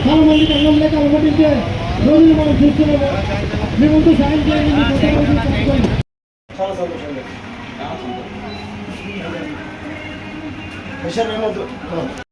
చాలా మందికి అన్నం లేక అలమటించే రోజులు మనం చూస్తున్నాము మీ ముందు సాయం చేయండి మీ కొత్త రోజులు కలుపుకోండి. చాలా సంతోషం విషయం ఏమొద్దు షాప్ బాగానే ఇది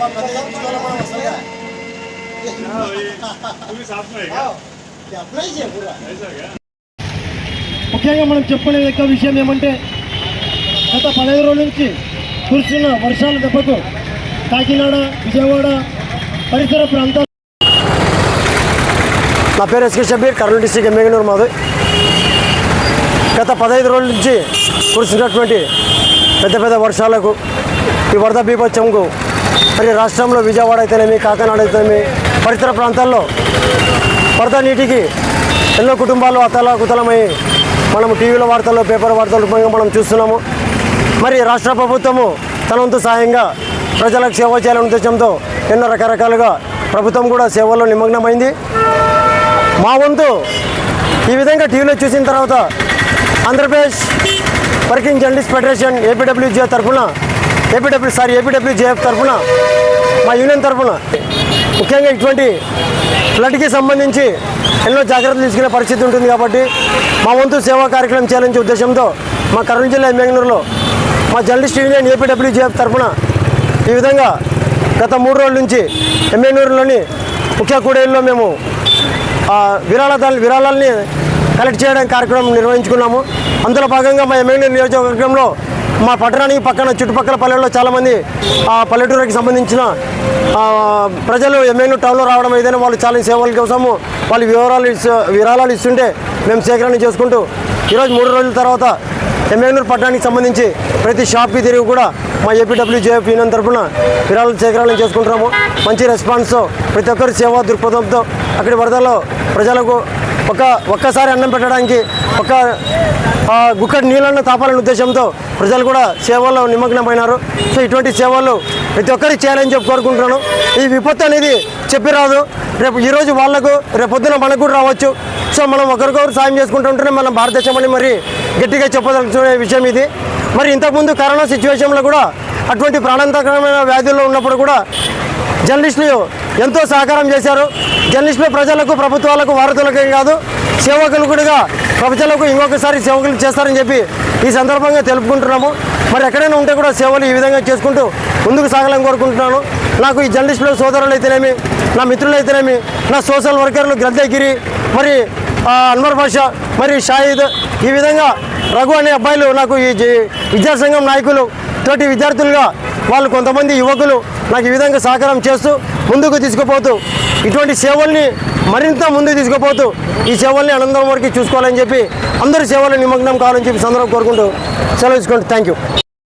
మా పెద్ద పుస్తకాలు కూడా వస్తాయిగా तुम्ही साथ में है क्या అప్లై చేయ పూరా ऐसा क्या ముఖ్యంగా మనం చెప్పుకునే ఎక్కువ విషయం ఏమంటే గత పదహైదు రోజుల నుంచి కురుస్తున్న వర్షాల దెబ్బకు కాకినాడ విజయవాడ పరిసర ప్రాంతాలు నా పేరు ఎస్కే షబీర్ కర్నూలు డిస్టిక్ ఎమ్మెగనూరు మాది గత పదహైదు రోజుల నుంచి కురిసినటువంటి పెద్ద పెద్ద వర్షాలకు ఈ వరద బీభత్సంకు మరి రాష్ట్రంలో విజయవాడ అయితేనేమి కాకినాడ అయితేనేమి పరిసర ప్రాంతాల్లో వరద నీటికి ఎన్నో కుటుంబాలు అతల కుతలమై మనం టీవీలో వార్తల్లో పేపర్ వార్తల రూపంగా మనం చూస్తున్నాము. మరి రాష్ట్ర ప్రభుత్వము తన వంతు ప్రజలకు సేవ చేయాలనే ఉద్దేశంతో ఎన్నో రకరకాలుగా ప్రభుత్వం కూడా సేవల్లో నిమగ్నమైంది. మా వంతు ఈ విధంగా టీవీలో చూసిన తర్వాత Andhra Pradesh working journalist federation APWJ తరఫున ఏపీడబ్ల్యూ సారీ ఏపీడబ్ల్యూజేఎఫ్ తరఫున మా యూనియన్ తరఫున ముఖ్యంగా ఇటువంటి ఫ్లడ్కి సంబంధించి ఎన్నో జాగ్రత్తలు తీసుకునే పరిస్థితి ఉంటుంది కాబట్టి మా వంతు సేవా కార్యక్రమం చేయాలనే ఉద్దేశంతో మా కర్నూలు జిల్లా ఎమ్మెగనూరులో మా జర్నలిస్ట్ యూనియన్ ఏపీడబ్ల్యూజేఎఫ్ తరఫున ఈ విధంగా గత మూడు రోజుల నుంచి ఎమ్మెనూరులోని ముఖ్య కూడేళ్ళలో మేము విరాళ విరాళాలని కలెక్ట్ చేయడానికి కార్యక్రమం నిర్వహించుకున్నాము. అందులో భాగంగా మా ఎమ్మెల్యే నియోజకవర్గంలో మా పట్టణానికి పక్కన చుట్టుపక్కల పల్లెల్లో చాలామంది ఆ పల్లెటూరుకి సంబంధించిన ప్రజలు ఎమ్మెల్యే టౌన్లో రావడం ఏదైనా వాళ్ళు చాలా సేవల కోసము వాళ్ళు వివరాలు విరాళాలు ఇస్తుంటే మేము సేకరణ చేసుకుంటూ ఈరోజు మూడు రోజుల తర్వాత ఎమ్మెల్యూరు పట్టణానికి సంబంధించి ప్రతి షాప్కి తిరిగి కూడా మా ఏపీడబ్ల్యూజేఎఫ్ యూనియన్ తరఫున విరాళాలు సేకరణ చేసుకుంటున్నాము. మంచి రెస్పాన్స్ ప్రతి ఒక్కరి సేవా దృక్పథంతో అక్కడి వరదలో ప్రజలకు ఒక ఒక్కసారి అన్నం పెట్టడానికి ఒక గుక్కటి గుక్కడి నీళ్ళನ್ನು తాపాలనే ఉద్దేశంతో ప్రజలు కూడా సేవల్లో నిమగ్నమైనారు. సో ఇటువంటి సేవలు ప్రతి ఒక్కరికి చేయాలని చెప్పి కోరుకుంటున్నాను. ఈ విపత్తు అనేది చెప్పి రాదు. రేపు ఈరోజు వాళ్ళకు రేపు పొద్దున మనకు కూడా రావచ్చు. సో మనం ఒకరికొకరు సాయం చేసుకుంటూ ఉంటేనే మనం భారతదేశం అని మరి గట్టిగా చెప్పదలుచుకునే విషయం ఇది. మరి ఇంతకుముందు కరోనా సిచ్యువేషన్లో కూడా అటువంటి ప్రాణాంతకరమైన వ్యాధుల్లో ఉన్నప్పుడు కూడా జర్నలిస్టులు ఎంతో సహకారం చేశారు. జర్నలిస్టులు ప్రజలకు ప్రభుత్వాలకు వారధులకే కాదు సేవకులు కూడా ప్రజలకు ఇంకొకసారి సేవకులు చేస్తారని చెప్పి ఈ సందర్భంగా తెలుపుకుంటున్నాము. మరి ఎక్కడైనా ఉంటే కూడా సేవలు ఈ విధంగా చేసుకుంటూ ముందుకు సాగాలని కోరుకుంటున్నాను. నాకు ఈ జర్నలిస్టుల సోదరులు అయితేనేమి నా మిత్రులు అయితేనేమి నా సోషల్ వర్కర్లు గ్రద్దగిరి మరి అన్వర్ బాషా మరి షాహిద్ ఈ విధంగా రఘు అనే అబ్బాయిలు నాకు ఈ జి- సంఘం నాయకులు తోటి విద్యార్థులుగా వాళ్ళు కొంతమంది యువకులు నాకు ఈ విధంగా సహకారం చేస్తూ ముందుకు తీసుకుపోతూ ఇటువంటి సేవల్ని మరింత ముందుకు తీసుకుపోతూ ఈ సేవల్ని అనంతరం వరకు చూసుకోవాలని చెప్పి అందరి సేవలు నిమగ్నం కావాలని చెప్పి సందర్భం కోరుకుంటూ సెలవు తీసుకుంటూ థ్యాంక్ యూ